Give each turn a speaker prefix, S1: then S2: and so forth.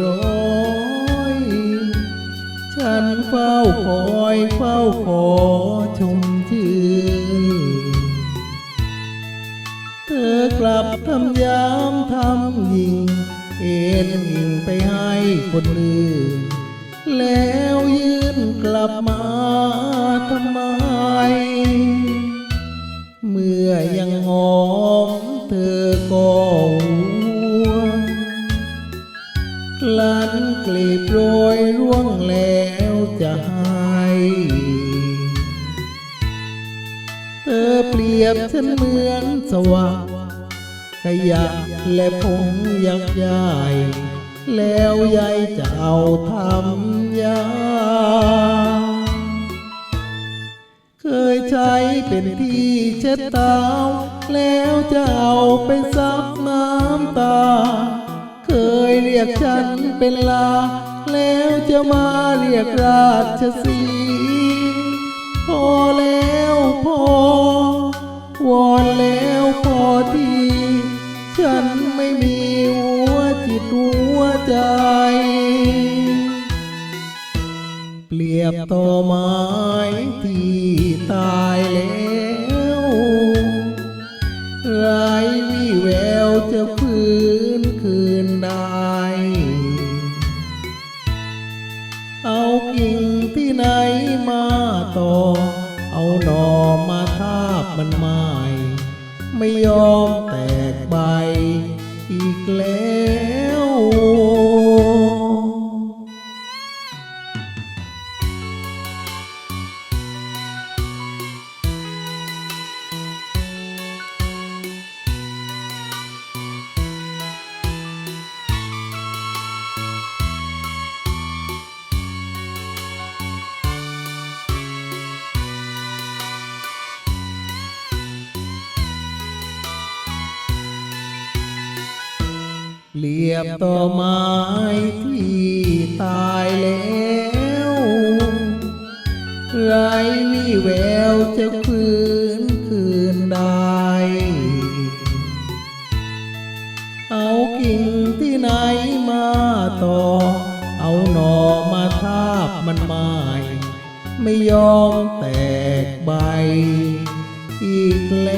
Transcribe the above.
S1: ย้อย ฉันเฝ้าคอยเฝ้าขอชมชื่นเธอกลับทำยามทำยิง เอ็นยิงไปให้คนอื่น ลันกลีบโรยร่วงแล้วจะให้เธอเปรียบฉันเหมือนสว่างขยะและผงยักย้าย แล้วยายจะเอาทำยา เคยใช้เป็นที่เช็ดเท้าแล้วจะเอาไปซับน้ำตา ยเรียกฉันเป็นลา แล้วจะมาเรียกราชสีพอแล้วพอ วอนแล้วพอที ฉันไม่มีหัวจิตหัวใจ เปรียบต่อไม้ที่ตายแล้วร้วี่ หญิงที่ไหนมาต่อ เอาหนอมาทาบมันไม่ไม่ยอมแตกใบอีกแล้ว เรียบต่อไม้ที่ตายแล้วไรวิแววจะฟื้นคืนได้ เอากิ่งที่ไหนมาต่อ เอาหนอมาทาบมันไม้ไม่ยอมแตกใบอีกแล